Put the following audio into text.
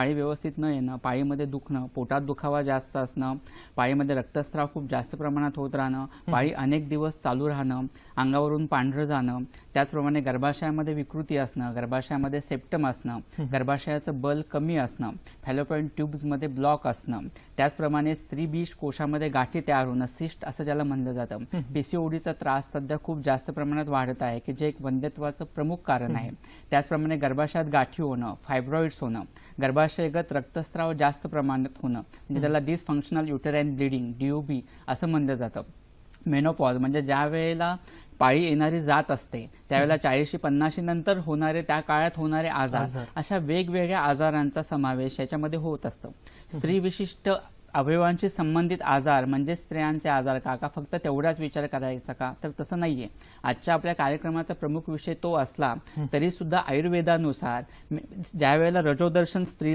पाळी व्यवस्थित न येणं पाळीमध्ये दुखणं पोटात दुखावा जास्त असणं पाळीमध्ये रक्तस्राव खूप जास्त प्रमाणात होत राहणं पाळी अनेक दिवस चालू राहणं अंगावरून पांढरं जाणं त्याचप्रमाणे गर्भाशयामध्ये विकृती असणं गर्भाशयामध्ये सेप्टम असणं गर्भाशयाचं बल कमी असणं फॅलोपॉईन ट्यूब्समध्ये ब्लॉक असणं त्याचप्रमाणे स्त्री बीज कोशामध्ये गाठी तयार होणं सिस्ट असं ज्याला म्हणलं जातं. पीसीओडीचा त्रास सध्या खूप जास्त प्रमाणात वाढत आहे की जे एक वंध्यत्वाचं प्रमुख कारण आहे. त्याचप्रमाणे गर्भाशयात गाठी होणं फायब्रॉइड्स होणं गर्भाशयगत रक्तस्राव जास्त प्रमाणात होणं म्हणजे त्याला dysfunctional uterine bleeding DOB असं म्हणलं जातं. मेनोपॉज म्हणजे ज्या वेळेला पाळी येणारी जात असते त्यावेळेला चाळीशी पन्नाशी नंतर होणारे त्या काळात होणारे आजार आजार. अशा वेगवेगळ्या आजारांचा समावेश याच्यामध्ये होत असतो. स्त्री विशिष्ट अवयवांशी संबंधित आजार म्हणजे स्त्रियांचे आजार का का फक्त तेवढाच विचार करायचा का? तर तसं नाहीये. आजच्या आपल्या कार्यक्रमाचा प्रमुख विषय तो असला तरी सुद्धा आयुर्वेदानुसार ज्या वेळेला रजोदर्शन स्त्री